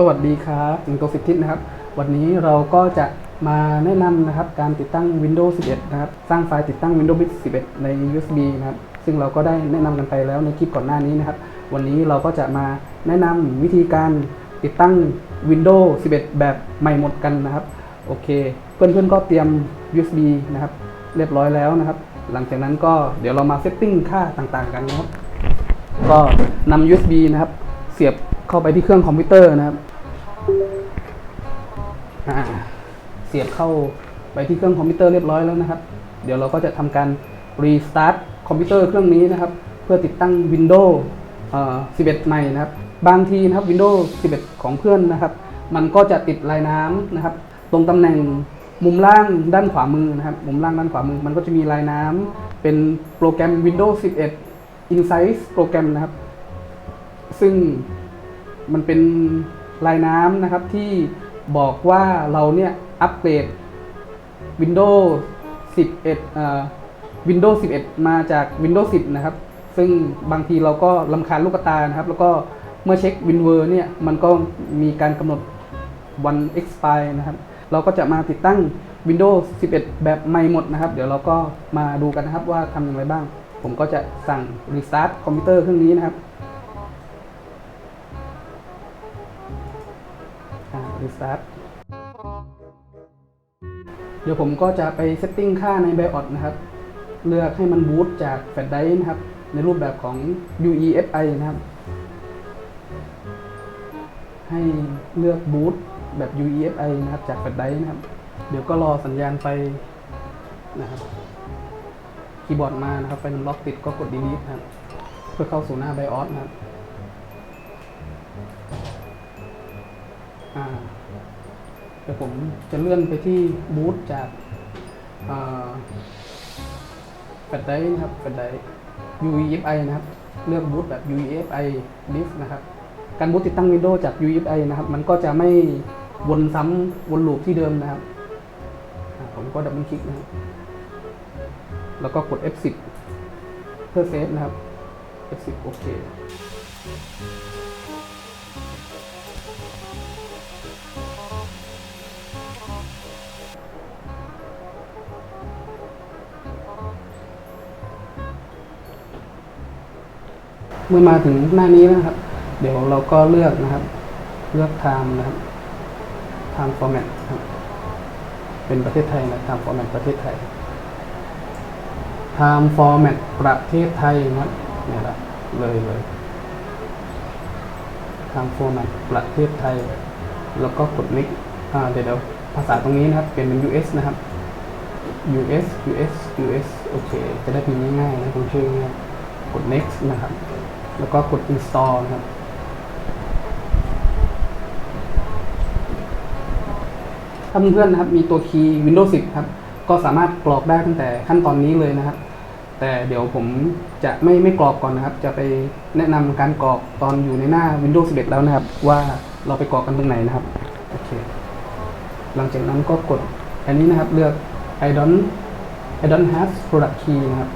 สวัสดีครับสิงโตสิทธินะครับ วันนี้เราก็จะมาแนะนำนะครับการติดตั้ง Windows 11 นะครับ สร้างไฟล์ติดตั้ง Windows 11 ใน USB นะครับ ซึ่งเราก็ได้แนะนำกันไปแล้วในคลิปก่อนหน้านี้นะครับ วันนี้เราก็จะมาแนะนำวิธีการติดตั้ง Windows 11 แบบใหม่หมดกันนะครับ โอเค เพื่อนๆก็เตรียม USB นะครับ เรียบร้อยแล้วนะครับ หลังจากนั้นก็เดี๋ยวเรามาเซตติ้งค่าต่างๆ กันนะครับ ก็นำ USB นะครับ เสียบเข้าไปที่เครื่องคอมพิวเตอร์นะครับ อ่าเสียบเข้าไปที่เครื่องคอมพิวเตอร์เรียบร้อยแล้วนะครับ เดี๋ยวเราก็จะทำการรีสตาร์ทคอมพิวเตอร์เครื่องนี้นะครับ เพื่อติดตั้ง Windows 11 ใหม่นะครับ บางทีนะครับ Windows 11 ของเพื่อนนะครับ มันก็จะติดลายน้ำนะครับ ตรงตำแหน่งมุมล่างด้านขวามือนะครับ มุมล่างด้านขวามือ มันก็จะมีลายน้ำเป็นโปรแกรม Windows 11 Insight โปรแกรมนะครับ ซึ่งมันเป็น ลายน้ำนะครับที่บอกว่าเราเนี่ยอัปเกรด Windows 11เอ่อ Windows 11 มาจาก Windows 10 นะครับ ซึ่งบางทีเราก็ลำคาญลูกตานะครับ แล้วก็เมื่อเช็ค WinWor เนี่ยมันก็มีการกำหนดวัน expire นะครับ เราก็จะมาติดตั้ง Windows 11 แบบใหม่หมดนะครับ เดี๋ยวเราก็มาดูกันนะครับว่าทำอย่างไรบ้าง ผมก็จะสั่ง restart คอมพิวเตอร์เครื่องนี้นะครับ Start เดี๋ยวผมก็จะไปเซตติ้งค่าใน BIOS นะครับ เลือกให้มันบูตจากแฟลชไดร์นะครับ ในรูปแบบของ UEFI นะครับ ให้เลือกบูตแบบ UEFI นะครับ จากแฟลชไดร์นะครับ เดี๋ยวก็รอสัญญาณไฟนะครับ คีย์บอร์ดมานะครับ ไฟนำล็อกติดก็กด delete นะครับ เพื่อเข้าสู่หน้า BIOS นะครับ ดี๋ยวผมจะเลื่อนไปที่บูตจากแฟลชไดร์นะครับแฟลชไดร์ UEFI นะครับ เลือกบูตแบบ UEFI disk นะครับ การบูตติดตั้ง Windows จาก UEFI นะครับ มันก็จะไม่วนซ้ำวนลูปที่เดิมนะครับ ผมก็ดับเบิลคลิกนะครับ แล้วก็กด F10 เพื่อเซฟนะครับ F10 โอเค เมื่อมาถึงหน้านี้นะครับ เดี๋ยวเราก็เลือกนะครับ เลือก time นะครับ time format ครับเป็นประเทศไทยนะ time format ประเทศไทย time format ประเทศไทยนะครับเนี่ยละเลยเลย time format ประเทศไทย แล้วก็กด next อ่าเดี๋ยวเดี๋ยวภาษาตรงนี้นะครับ เป็นเป็น US นะครับ US US US โอเค จะได้พิมพ์ง่ายๆนะผมชื่อง่ายกด next นะครับ แล้วก็กด install นะครับถ้าเพื่อนๆนะครับมีตัวคีย์ Windows 10 ครับ ก็สามารถกรอกได้ตั้งแต่ขั้นตอนนี้เลยนะครับ แต่เดี๋ยวผมจะไม่ไม่กรอกก่อนนะครับ จะไปแนะนำการกรอกตอนอยู่ในหน้า Windows 11 แล้วนะครับ ว่าเราไปกรอกกันตรงไหนนะครับโอเคหลังจากนั้นก็กดอันนี้นะครับเลือก I don't I don't have product key นะครับ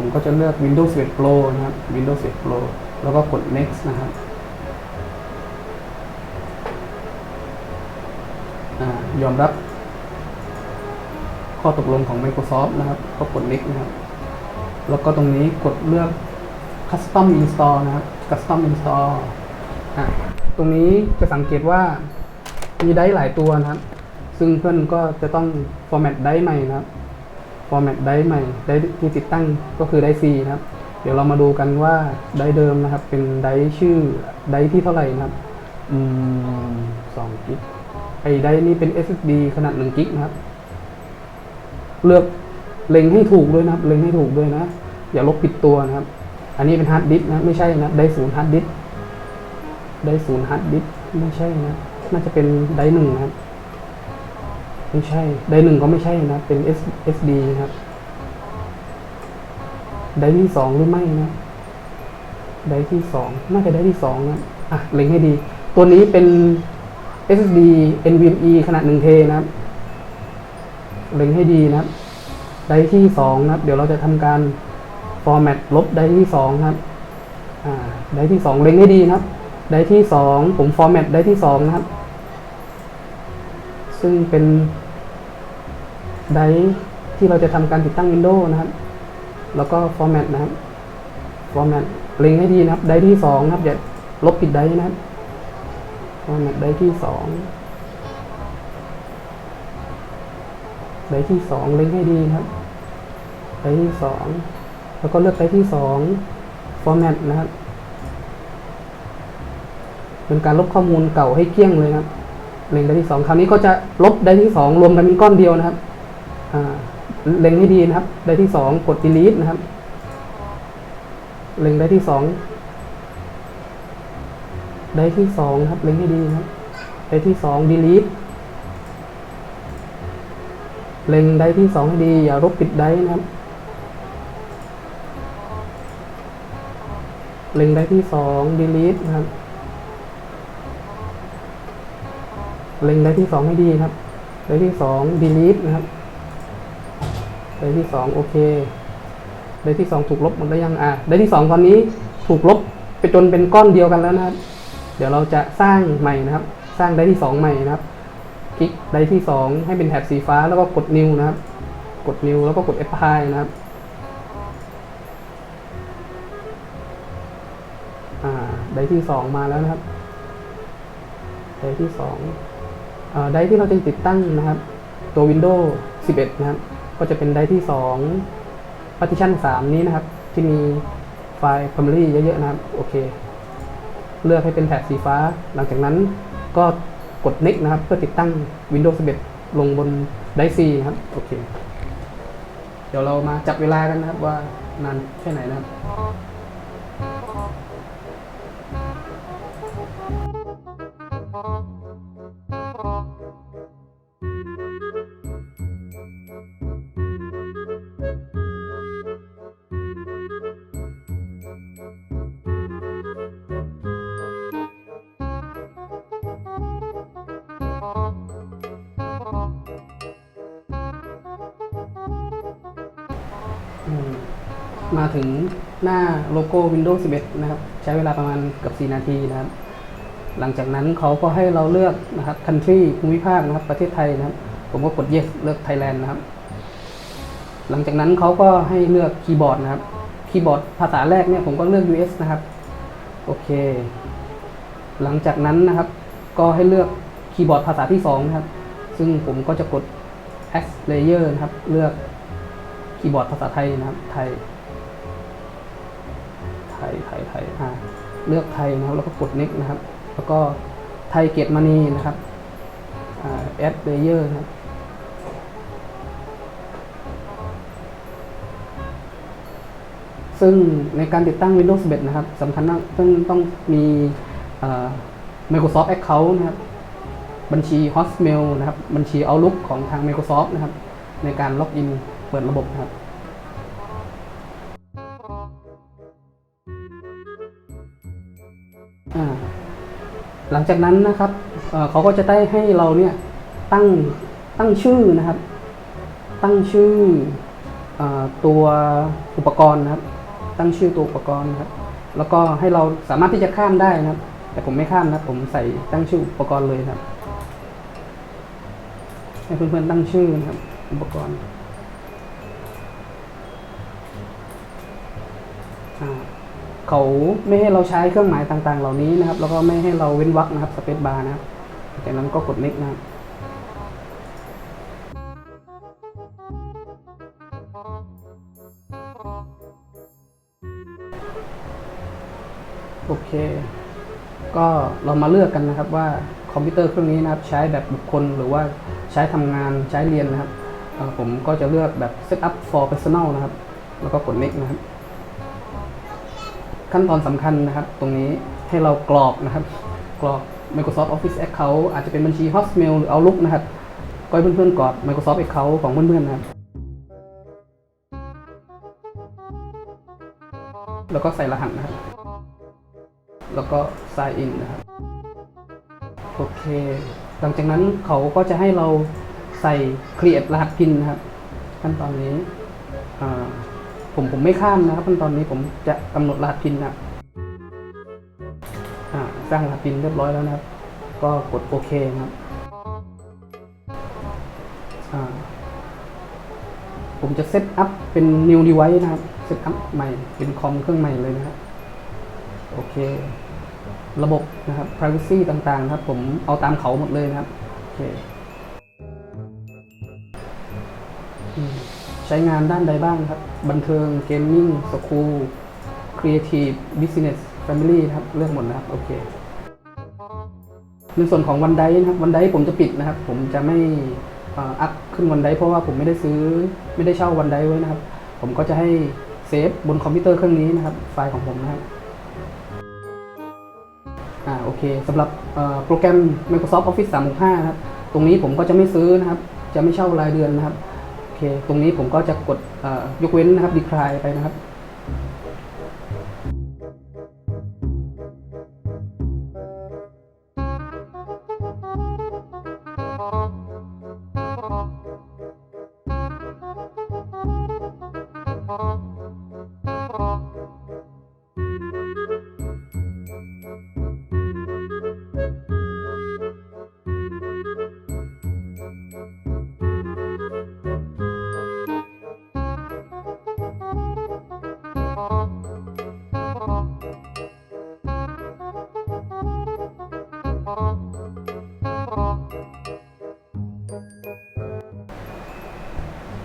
ผมก็จะเลือก Windows 11 Pro นะครับ Windows 11 Pro แล้วก็กด next นะครับอยอมรับ ข้อตกลงของ Microsoft นะครับ ก็กด next นะครับ แล้วก็ตรงนี้กดเลือก custom install นะครับ custom install ตรงนี้จะสังเกตว่ามีไดร์หลายตัวนะครับ ซึ่งเพื่อนก็จะต้อง format ไดร์ใหม่นะครับ format ไดร์ใหม่ไดร์ที่ติดตั้งก็คือไดร์ C นะครับ เดี๋ยวเรามาดูกันว่าไดร์เดิมนะครับ เป็นไดร์ชื่อไดร์ที่เท่าไหร่นะครับอืมสองกิกไอ้ไดร์นี้เป็น SSD ขนาด1กิกนะครับ เลือกเล็งให้ถูกด้วยนะครับ เล็งให้ถูกด้วยนะ อย่าลบผิดตัวนะครับ อันนี้เป็นฮาร์ดดิสก์นะไม่ใช่นะไดร์ศูนย์ฮาร์ดดิสก์ไดร์ศูนย์ฮาร์ดดิสก์ไม่ใช่นะ น่าจะเป็นไดร์หนึ่งนะครับ ไม่ใช่ ไดร์หนึ่งก็ไม่ใช่นะ เป็น S SD นะครับ ไดร์ที่สองหรือไม่นะ ไดร์ที่สองน่าจะไดร์ที่สองนะ อะ เล็งให้ดี ตัวนี้เป็น SSD NVMe ขนาด1เทนะครับ เล็งให้ดีนะครับ ไดร์ที่สองนะครับ เดี๋ยวเราจะทำการ format ลบไดร์ที่สองนะครับ อ่า ไดร์ที่สองเล็งให้ดีนะครับ ได้ที่สองผมฟอร์แมตได้ที่สองนะครับ ซึ่งเป็นไดที่เราจะทำการติดตั้ง Windows นะครับ แล้วก็ฟอร์แมตนะครับฟอร์แมตเล็งให้ดีนะครับ ไดที่สองนะครับอย่าลบผิดไดนะครับฟอร์แมตไดที่สองไดที่สองเล็งให้ดีนะครับ ไดที่สองแล้วก็เลือกไดที่สองฟอร์แมตนะครับ เป็นการลบข้อมูลเก่าให้เกลี้ยงเลยนะครับ เล็งไดร์ที่สองคราวนี้ก็จะลบไดร์ที่สองรวมกันเป็นก้อนเดียวนะครับเล็งให้ดีนะครับ ไดร์ที่สองกด delete นะครับ เล็งไดร์ที่สองไดร์ที่สองครับ เล็งให้ดีนะครับ ไดร์ที่สอง delete เล็งไดร์ที่สองให้ดี อย่าลบปิดไดร์นะครับ เล็งไดร์ที่สอง delete นะครับ เล็งไดร์ที่สองให้ดีครับไดร์ที่สอง delete นะครับไดร์ที่สองโอเคไดร์ที่สองถูกลบหมดแล้วยังอะไดร์ที่สองตอนนี้ถูกลบไปจนเป็นก้อนเดียวกันแล้วนะครับ เดี๋ยวเราจะสร้างใหม่นะครับ สร้างไดร์ที่สองใหม่นะครับ คลิกไดร์ที่สองให้เป็นแถบสีฟ้าแล้วก็กด new นะครับ กด new แล้วก็กด apply นะครับอ่าไดร์ที่สองมาแล้วนะครับไดร์ที่สอง ไดร์ที่เราจะติดตั้งนะครับ ตัว Windows 11 นะครับ ก็จะเป็นไดร์ที่ 2 partition 3 นี้นะครับ ที่มีไฟล์ primary เยอะๆนะครับ โอเค เลือกให้เป็นแถบสีฟ้า หลังจากนั้นก็กด next นะครับ เพื่อติดตั้ง Windows 11 ลงบนไดร์ C นะครับ โอเค เดี๋ยวเรามาจับเวลากันนะครับว่านานแค่ไหนนะครับ ถึงหน้าโลโก้ Windows 11 นะครับ ใช้เวลาประมาณเกือบ 4 นาทีนะครับ หลังจากนั้นเขาก็ให้เราเลือกนะครับ country ภูมิภาคนะครับ ประเทศไทยนะครับ ผมก็กด yes เลือก Thailand นะครับ หลังจากนั้นเขาก็ให้เลือกคีย์บอร์ดนะครับ คีย์บอร์ดภาษาแรกเนี่ยผมก็เลือก US นะครับ โอเค หลังจากนั้นนะครับ ก็ให้เลือกคีย์บอร์ดภาษาที่2นะครับ ซึ่งผมก็จะกด X layer นะครับ เลือกคีย์บอร์ดภาษาไทยนะครับ ไทย ไทยไทยไทยอ่าเลือกไทยนะครับแล้วก็กด next นะครับ แล้วก็ไทยเกตมานีนะครับอ่า add layer นะครับซึ่งในการติดตั้ง Windows 11 นะครับสำคัญมากต้องต้องมีเอ่อ Microsoft Account นะครับ บัญชี Hotmail นะครับ บัญชี Outlook ของทาง Microsoft นะครับ ในการล็อกอินเปิดระบบนะครับ หลังจากนั้นนะครับเขาก็จะได้ให้เราเนี่ยตั้งตั้งชื่อนะครับ ตั้งชื่ออตัวอุปกรณ์นะครับ ตั้งชื่อตัวอุปกรณ์นะครับ แล้วก็ให้เราสามารถที่จะข้ามได้นะครับ แต่ผมไม่ข้ามนะผมใส่ตั้งชื่ออุปกรณ์เลยครับให้เพื่อนๆตั้งชื่อนะครับ อุปกรณ์อ่า เขาไม่ให้เราใช้เครื่องหมายต่างๆ เหล่านี้นะครับ แล้วก็ไม่ให้เราเว้นวรรคนะครับสเปซบาร์นะครับจากนั้นก็กด next นะครับโอเค ก็เรามาเลือกกันนะครับว่าคอมพิวเตอร์เครื่องนี้นะครับ ใช้แบบบุคคลหรือว่าใช้ทำงานใช้เรียนนะครับ ผมก็จะเลือกแบบ setup for personal นะครับ แล้วก็กด next นะครับ ขั้นตอนสำคัญนะครับ ตรงนี้ให้เรากรอกนะครับ กรอก Microsoft Office Account อาจจะเป็นบัญชี Hotmail หรือ Outlook นะครับ ก็ให้เพื่อนๆกรอก Microsoft Account ของเพื่อนๆนะครับ แล้วก็ใส่รหัสนะครับ แล้วก็ sign in นะครับ โอเค หลังจากนั้นเขาก็จะให้เราใส่ create รหัส PIN นะครับ ขั้นตอนนี้อ่า ผมผมไม่ข้ามนะครับขั้นตอนนี้ผมจะกำหนดรหัส PIN นะครับสร้างรหัส PIN เรียบร้อยแล้วนะครับ ก็กดโอเคนะครับผมจะเซตอัพเป็น new device นะครับเซตอัพใหม่เป็นคอมเครื่องใหม่เลยนะครับโอเค ระบบนะครับ privacy ต่างๆ ครับ ผมเอาตามเขาหมดเลยนะครับโอเค ใช้งานด้านใดบ้างครับ บันเทิงเกมมิ่งสคูลครีเอทีฟบิสเนสแฟมิลี่ครับเลือกหมดนะครับโอเคในส่วนของวันไดนะครับวันไดผมจะปิดนะครับ ผมจะไม่อัพขึ้นวันไดเพราะว่าผมไม่ได้ซื้อไม่ได้เช่าวันไดไว้นะครับ ผมก็จะให้เซฟบนคอมพิวเตอร์เครื่องนี้นะครับ ไฟล์ของผมนะครับอ่าโอเคสำหรับโปรแกรม Microsoft Office 365 นะครับ ตรงนี้ผมก็จะไม่ซื้อนะครับ จะไม่เช่ารายเดือนนะครับ เค ตรงนี้ผมก็จะกดยกเว้นนะครับดีคลายไปนะครับ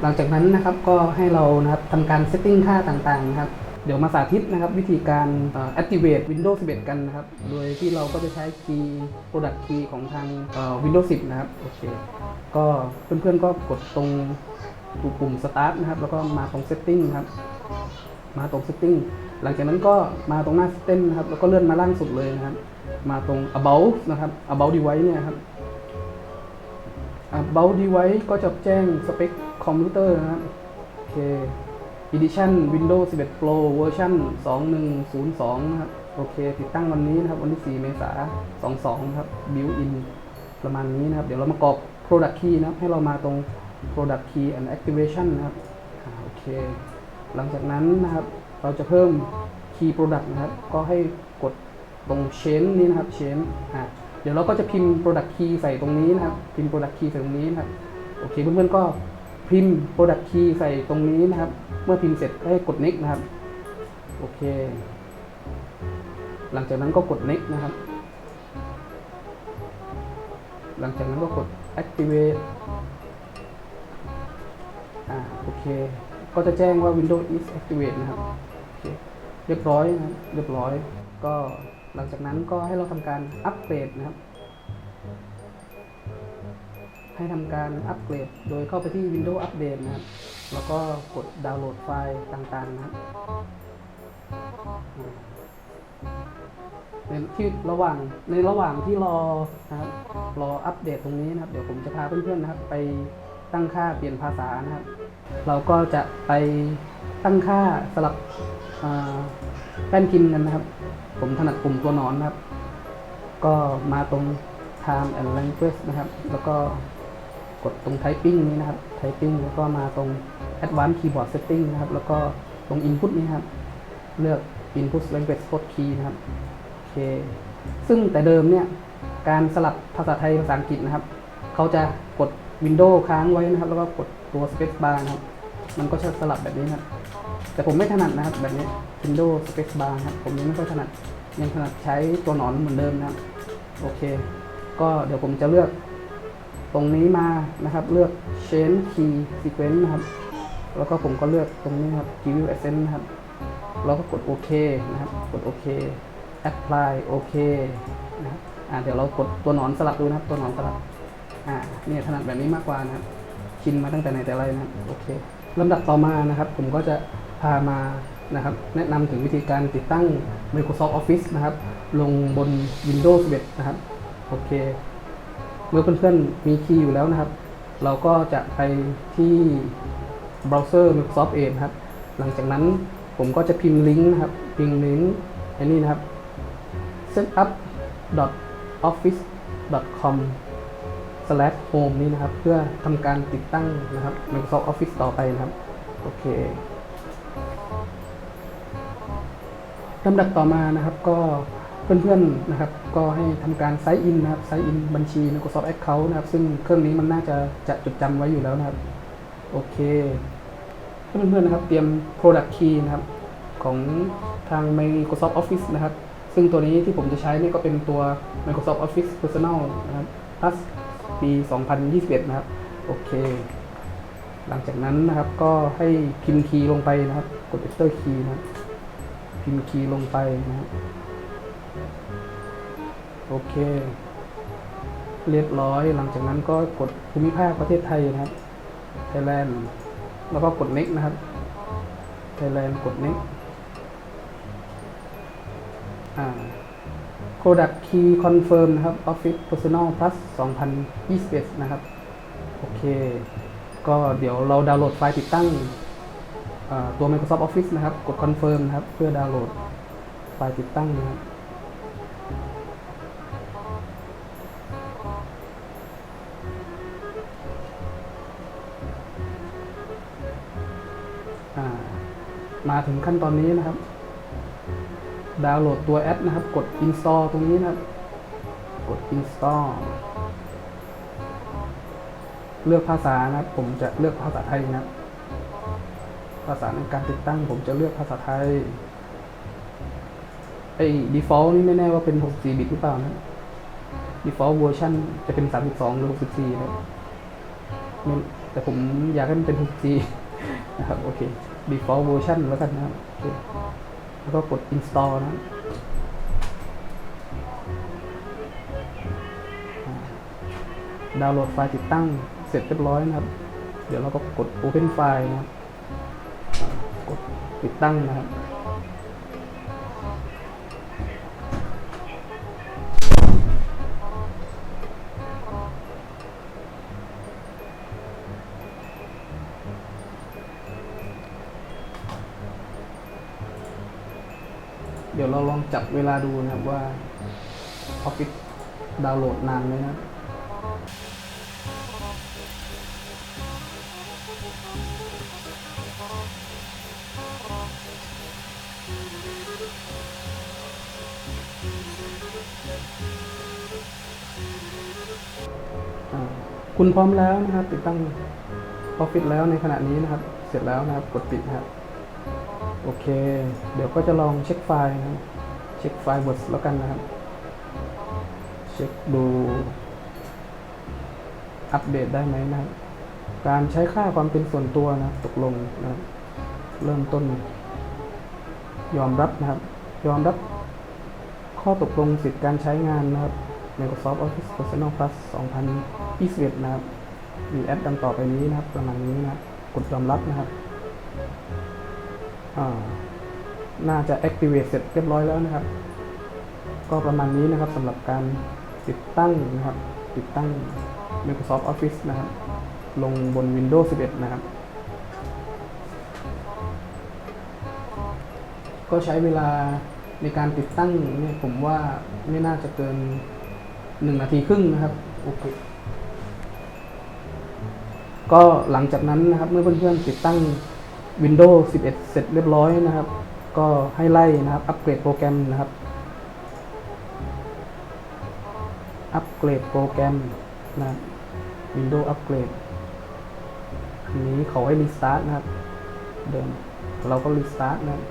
หลังจากนั้นนะครับก็ให้เรานะครับทำการเซตติ้งค่าต่างๆนะครับเดี๋ยวมาสาธิตนะครับวิธีการอ่อ activate Windows 11 กันนะครับ โดยที่เราก็จะใช้คีย์ product key ของทาง Windows 10 นะครับ โอเค ก็เพื่อนๆก็กดตรงปุ่ม start นะครับ แล้วก็มาตรง setting นะครับ มาตรง setting หลังจากนั้นก็มาตรงหน้า setting นะครับ แล้วก็เลื่อนมาล่างสุดเลยนะครับ มาตรง about นะครับ about device เนี่ยครับ about device ก็จะแจ้งสเปค คอมพิวเตอร์นะครับ โอเค edition Windows 11 Pro เวอร์ชัน2102 นะครับ โอเค ติดตั้งวันนี้นะครับ วันที่ 4 เมษายน 22 นะครับ built in ประมาณนี้นะครับ เดี๋ยวเรามากรอก product key นะครับ ให้เรามาตรง product key and activation นะครับโอเค หลังจากนั้นนะครับ เราจะเพิ่ม key product นะครับ ก็ให้กดตรง change นี้นะครับ change อ่าเดี๋ยวเราก็จะพิมพ์ product key ใส่ตรงนี้นะครับ พิมพ์ product key ใส่ตรงนี้นะครับ โอเค เพื่อนๆก็ พิมพ์ product key ใส่ตรงนี้นะครับ เมื่อพิมพ์เสร็จให้กด next นะครับ โอเค หลังจากนั้นก็กด next นะครับ หลังจากนั้นก็กด activate อ่าโอเค ก็จะแจ้งว่า Windows is activate นะครับโอเคเรียบร้อยนะรเรียบร้อย ก็หลังจากนั้นก็ให้เราทำการอัปเกรดนะครับ ให้ทำการอัปเกรด โดยเข้าไปที่ Windows Update นะครับ แล้วก็กดดาวน์โหลดไฟล์ต่างๆนะครับในที่ระหว่างในระหว่างที่รอนะครับรออัปเดตตรงนี้นะครับ เดี๋ยวผมจะพาเพื่อนๆนะครับ ไปตั้งค่าเปลี่ยนภาษานะครับ เราก็จะไปตั้งค่าสลับอ่าแป้นพิมพ์กันนะครับ ผมถนัดปุ่มตัวหนอนนะครับ ก็มาตรง time and language นะครับ แล้วก็ กดตรง typing นี้นะครับ typing แล้วก็มาตรง advanced keyboard setting นะครับ แล้วก็ตรง input นี้ครับ เลือก input language code key นะครับโอเคซึ่งแต่เดิมเนี่ยการสลับภาษาไทยภาษาอังกฤษนะครับ เขาจะกด Windows ค้างไว้นะครับ แล้วก็กดตัว space bar นะครับ มันก็จะสลับแบบนี้นะครับ แต่ผมไม่ถนัดนะครับแบบนี้ Windows space bar ครับ ผมยังไม่ค่อยถนัดยังถนัดใช้ตัวหนอนเหมือนเดิมนะครับ โอเค ก็เดี๋ยวผมจะเลือก ตรงนี้มานะครับเลือก change key sequence นะครับ แล้วก็ผมก็เลือกตรงนี้ครับ give you accent นะครับแล้วก็กดโอเคนะครับ กดโอเค apply โอเคนะครับอ่าเดี๋ยวเรากดตัวหนอนสลับดูนะครับ ตัวหนอนสลับอ่าเนี่ยถนัดแบบนี้มากกว่านะครับชินมาตั้งแต่ไหนแต่ไรนะครับโอเคลำดับต่อมานะครับ ผมก็จะพามานะครับแนะนำถึงวิธีการติดตั้ง Microsoft Office นะครับ ลงบน Windows 11 นะครับ โอเค มื่อเพื่อนๆมีคีย์อยู่แล้วนะครับ เราก็จะไปที่เบราว์เซอร์ Microsoft Edge ครับ หลังจากนั้นผมก็จะพิมพ์ลิงก์นะครับ พิมพ์ลิงก์อันนี้นะครับ setup.office.com slash home นี้นะครับ เพื่อทำการติดตั้งนะครับ Microsoft Office ต่อไปนะครับ โอเคลำดับต่อมานะครับก็ เพื่อนๆนะครับก็ให้ทำการไซน์อินนะครับไซน์อินบัญชี Microsoft Account นะครับ ซึ่งเครื่องนี้มันน่าจะจะจดจำไว้อยู่แล้วนะครับ โอเคเพื่อนๆนะครับเตรียม Product Key นะครับของทาง Microsoft Office นะครับ ซึ่งตัวนี้ที่ผมจะใช้นี่ก็เป็นตัว Microsoft Office Personal นะครับ plus ปี 2021 นะครับ โอเค หลังจากนั้นนะครับก็ให้พิมพ์คีย์ลงไปนะครับ กด Enter key นะครับ พิมพ์คีย์ลงไปนะครับ โอเค เรียบร้อย หลังจากนั้นก็กดภูมิภาคประเทศไทยนะครับ Thailand แล้วก็กด next นะครับ Thailand กด next อ่า Product Key Confirm นะครับ Office Personal Plus 2021 นะครับ โอเค ก็เดี๋ยวเราดาวน์โหลดไฟล์ติดตั้งตัว Microsoft Office นะครับ กด Confirm นะครับ เพื่อดาวน์โหลดไฟล์ติดตั้งนะครับ มาถึงขั้นตอนนี้นะครับ ดาวน์โหลดตัวแอปนะครับ กด install ตรงนี้นะครับ กด install เลือกภาษานะครับ ผมจะเลือกภาษาไทยนะครับ ภาษาในการติดตั้ง ผมจะเลือกภาษาไทย ไอ้ default นี่ไม่แน่ว่าเป็น 64 บิตหรือเปล่านะ default version จะเป็น 32 หรือ 64 นะแต่ผมอยากให้มันเป็น 64 นะครับโอเค default version แล้วกันนะครับโอเคแล้วก็กด install นะดาวน์โหลดไฟล์ติดตั้งเสร็จเรียบร้อยนะครับ เดี๋ยวเราก็กด open file นะครับ กดติดตั้งนะครับ เดี๋ยวเราลองจับเวลาดูนะครับว่า Office ดาวน์โหลดนานไหมนะคุณพร้อมแล้วนะครับ ติดตั้ง Office แล้วในขณะนี้นะครับ เสร็จแล้วนะครับ กดปิดนะครับ โอเค เดี๋ยวก็จะลองเช็คไฟล์นะครับเช็คไฟล์ Word แล้วกันนะครับ เช็คดูอัปเดตได้ไหมนะครับ การใช้ค่าความเป็นส่วนตัวนะตกลงนะครับ เริ่มต้น ยอมรับนะครับ ยอมรับข้อตกลงสิทธิการใช้งานนะครับ Microsoft Office Personal Plus 2021 นะครับ มีแอปดังต่อไปนี้นะครับ ประมาณนี้นะครับ กดยอมรับนะครับ น่าจะ activate เสร็จเรียบร้อยแล้วนะครับ ก็ประมาณนี้นะครับสำหรับการติดตั้งนะครับ ติดตั้ง Microsoft Office นะครับ ลงบน Windows 11 นะครับ ก็ใช้เวลาในการติดตั้งเนี่ยผมว่าไม่น่าจะเกิน 1 นาทีครึ่งนะครับ โอเคก็หลังจากนั้นนะครับเมื่อเพื่อนๆติดตั้ง Windows 11 เสร็จเรียบร้อยนะครับ ก็ให้ไล่นะครับ อัปเกรดโปรแกรมนะครับ อัปเกรดโปรแกรมนะ Windows อัปเกรดอันนี้เขาให้รีสตาร์ทนะครับ เดิมเราก็รีสตาร์ทนะครับ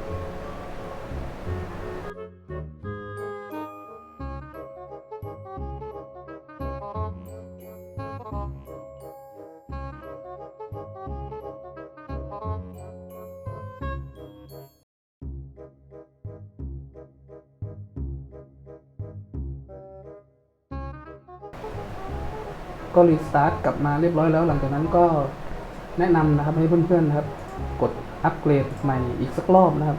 รีสตาร์ทกลับมาเรียบร้อยแล้ว หลังจากนั้นก็แนะนำนะครับให้เพื่อนๆนะครับ กดอัปเกรดใหม่อีกสักรอบนะครับ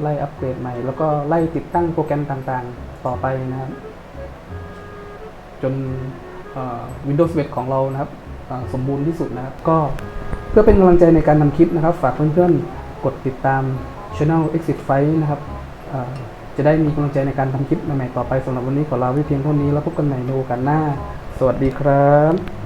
ไล่อัปเกรดใหม่ แล้วก็ไล่ติดตั้งโปรแกรมต่างๆ ต่อไปนะครับ จน Windows 11 ของเรานะครับสมบูรณ์ที่สุดนะครับ ก็เพื่อเป็นกำลังใจในการทำคลิปนะครับ ฝากเพื่อนๆ กดติดตาม Channel Exit Fight นะครับจะได้มีกำลังใจในการทำคลิปใหม่ๆต่อไปสำหรับวันนี้ขอลาไว้เพียงเท่านี้แล้วพบกันใหม่ในโอกาสหน้า สวัสดีครับ